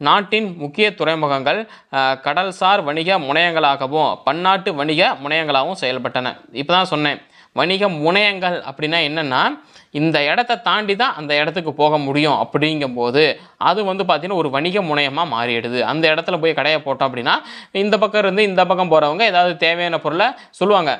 நாட்டின் முக்கிய துறைமுகங்கள் கடல்சார் வணிக முனையங்களாகவும் பன்னாட்டு வணிக முனையங்களாகவும் செயல்பட்டன. இப்போ தான் சொன்னேன். வணிக முனையங்கள் அப்படின்னா என்னென்னா இந்த இடத்த தாண்டி தான் அந்த இடத்துக்கு போக முடியும் அப்படிங்கும்போது அது வந்து பார்த்திங்கன்னா ஒரு வணிக முனையமாக மாறிடுது. அந்த இடத்துல போய் கடையை போட்டோம் அப்படின்னா இந்த பக்கம் இருந்து இந்த பக்கம் போகிறவங்க ஏதாவது தேவையான பொருளை சொல்லுவாங்க.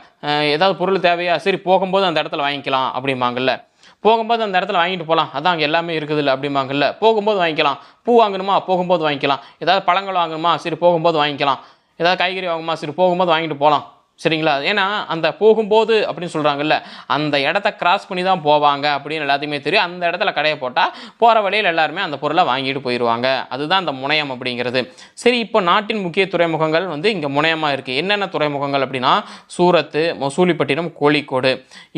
ஏதாவது பொருள் தேவையா சரி போகும்போது அந்த இடத்துல வாங்கிக்கலாம் அப்படிம்பாங்கல்ல. போகும்போது அந்த இடத்துல வாங்கிட்டு போகலாம் அதான் அங்கே எல்லாமே இருக்குதுல்ல அப்படிம்பாங்கல்ல. போகும்போது வாங்கிக்கலாம். பூ வாங்கணுமா? போகும்போது வாங்கிக்கலாம். ஏதாவது பழங்கள் வாங்கணுமா? சரி போகும்போது வாங்கிக்கலாம். ஏதாவது காய்கறி வாங்கணுமா? சரி போகும்போது வாங்கிட்டு போகலாம் சரிங்களா? ஏன்னா அந்த போகும்போது அப்படின்னு சொல்கிறாங்கல்ல அந்த இடத்த கிராஸ் பண்ணி தான் போவாங்க அப்படின்னு எல்லாத்தையுமே தெரியும். அந்த இடத்துல கடையை போட்டால் போகிற வழியில் எல்லாருமே அந்த பொருளை வாங்கிட்டு போயிடுவாங்க அதுதான் அந்த முனையம் அப்படிங்கிறது. சரி இப்போ நாட்டின் முக்கிய துறைமுகங்கள் வந்து இங்கே முனையமாக இருக்குது என்னென்ன துறைமுகங்கள் அப்படின்னா சூரத்து மசூலிப்பட்டினம் கோழிக்கோடு.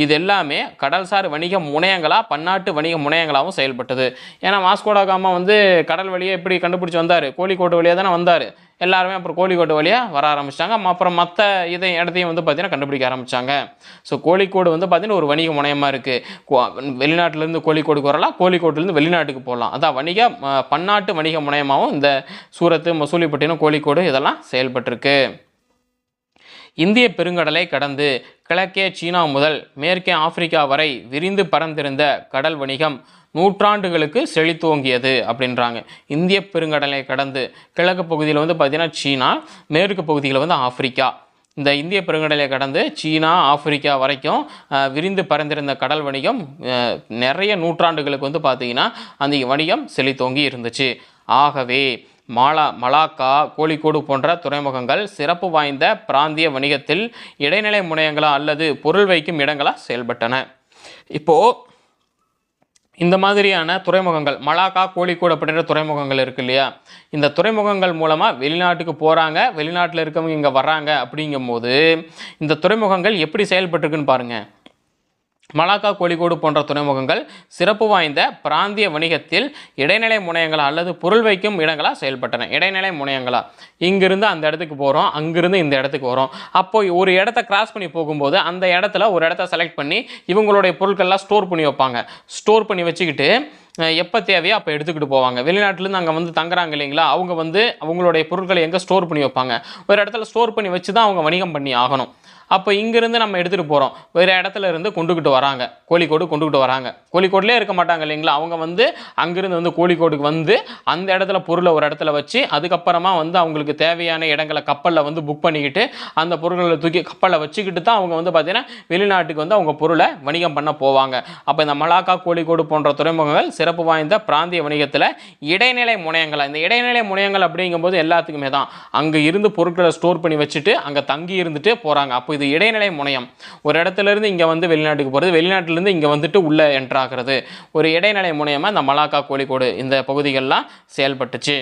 இது எல்லாமே கடல்சார் வணிக முனையங்களாக பன்னாட்டு வணிக முனையங்களாகவும் செயல்பட்டது. ஏன்னா வாஸ்கோடாகாமா வந்து கடல் வழியை எப்படி கண்டுபிடிச்சி வந்தார். கோழிக்கோடு வழியாக தானே வந்தார். எல்லாருமே அப்புறம் கோழிக்கோடு வழியாக வர ஆரம்பித்தாங்க அப்புறம் மற்ற இதை இடத்தையும் வந்து பார்த்திங்கன்னா கண்டுபிடிக்க ஆரம்பித்தாங்க ஸோ கோழிக்கோடு வந்து பார்த்திங்கன்னா ஒரு வணிக முனையமாக இருக்குது வெளிநாட்டிலேருந்து கோழிக்கோடுக்கு வரலாம் கோழிக்கோட்டிலேருந்து வெளிநாட்டுக்கு போகலாம். அதான் வணிக பன்னாட்டு வணிக முனையமாகவும் இந்த சூரத்து மசூலிப்பட்டினம் கோழிக்கோடு இதெல்லாம் செயல்பட்டிருக்கு. இந்திய பெருங்கடலை கடந்து கிழக்கே சீனா முதல் மேற்கே ஆப்பிரிக்கா வரை விரிந்து பறந்திருந்த கடல் வணிகம் நூற்றாண்டுகளுக்கு செழித்தோங்கியது அப்படின்றாங்க. இந்திய பெருங்கடலை கடந்து கிழக்கு பகுதியில் வந்து பார்த்திங்கன்னா சீனா மேற்கு பகுதியில் வந்து ஆப்பிரிக்கா. இந்த இந்திய பெருங்கடலை கடந்து சீனா ஆப்பிரிக்கா வரைக்கும் விரிந்து பறந்திருந்த கடல் வணிகம் நிறைய நூற்றாண்டுகளுக்கு வந்து பார்த்திங்கன்னா அந்த வணிகம் செழித்தோங்கி இருந்துச்சு. ஆகவே மாலா மலாக்கா கோழிக்கோடு போன்ற துறைமுகங்கள் சிறப்பு வாய்ந்த பிராந்திய வணிகத்தில் இடைநிலை முனையங்களா அல்லது பொருள் வைக்கும் இடங்களா செயல்பட்டன. இப்போது இந்த மாதிரியான துறைமுகங்கள் மலாக்கா கோழிக்கோடு அப்படின்ற துறைமுகங்கள் இருக்கு இல்லையா? இந்த துறைமுகங்கள் மூலமாக வெளிநாட்டுக்கு போகிறாங்க வெளிநாட்டில் இருக்கவங்க இங்கே வர்றாங்க அப்படிங்கும்போது இந்த துறைமுகங்கள் எப்படி செயல்பட்டுருக்குன்னு பாருங்கள் மலாக்கா கோழிக்கோடு போன்ற துறைமுகங்கள் சிறப்பு வாய்ந்த பிராந்திய வணிகத்தில் இடைநிலை முனையங்களா அல்லது பொருள் வைக்கும் இடங்களாக செயல்பட்டன. இடைநிலை முனையங்களா. இங்கிருந்து அந்த இடத்துக்கு போகிறோம் அங்கிருந்து இந்த இடத்துக்கு வரோம். அப்போ ஒரு இடத்த கிராஸ் பண்ணி போகும்போது அந்த இடத்துல ஒரு இடத்த செலக்ட் பண்ணி இவங்களுடைய பொருட்கள்லாம் ஸ்டோர் பண்ணி வைப்பாங்க. ஸ்டோர் பண்ணி வச்சுக்கிட்டு எப்போ தேவையோ அப்போ எடுத்துக்கிட்டு போவாங்க. வெளிநாட்டிலேருந்து அங்கே வந்து தங்குறாங்க இல்லைங்களா? அவங்க வந்து அவங்களுடைய பொருட்களை எங்கே ஸ்டோர் பண்ணி வைப்பாங்க. ஒரு இடத்துல ஸ்டோர் பண்ணி வச்சு தான் அவங்க வணிகம் பண்ணி ஆகணும். அப்போ இங்கேருந்து நம்ம எடுத்துகிட்டு போகிறோம் வேறு இடத்துல இருந்து கொண்டுக்கிட்டு வராங்க. கோழிக்கோடு கொண்டுக்கிட்டு வராங்க. கோழிக்கோட்லேயே இருக்க மாட்டாங்க இல்லைங்களா? அவங்க வந்து அங்கேருந்து வந்து கோழிக்கோடுக்கு வந்து அந்த இடத்துல பொருளை ஒரு இடத்துல வச்சு அதுக்கப்புறமா வந்து அவங்களுக்கு தேவையான இடங்களை கப்பலில் வந்து புக் பண்ணிக்கிட்டு அந்த பொருள்களை தூக்கி கப்பலில் வச்சுக்கிட்டு தான் அவங்க வந்து பார்த்திங்கன்னா வெளிநாட்டுக்கு வந்து அவங்க பொருளை வணிகம் பண்ண போவாங்க. அப்போ இந்த மலாக்கா கோழிக்கோடு போன்ற துறைமுகங்கள் சிறப்பு சிறப்பு வாய்ந்த பிராந்திய வணிகத்தில் இடைநிலை முனையங்கள். இந்த இடைநிலை முனையங்கள் அப்படிங்கும்போது எல்லாத்துக்குமே தான். அங்கே இருந்து பொருட்களை ஸ்டோர் பண்ணி வச்சுட்டு அங்கே தங்கி இருந்துட்டு போகிறாங்க அப்போ இது இடைநிலை முனையம். ஒரு இடத்துல இருந்து இங்கே வந்து வெளிநாட்டுக்கு போகிறது வெளிநாட்டிலேருந்து இங்கே வந்துட்டு உள்ளே என்ட்ராகிறது ஒரு இடைநிலை முனையமாக இந்த மலாக்கா கோழிக்கோடு இந்த பகுதிகள்லாம் செயல்பட்டுச்சு.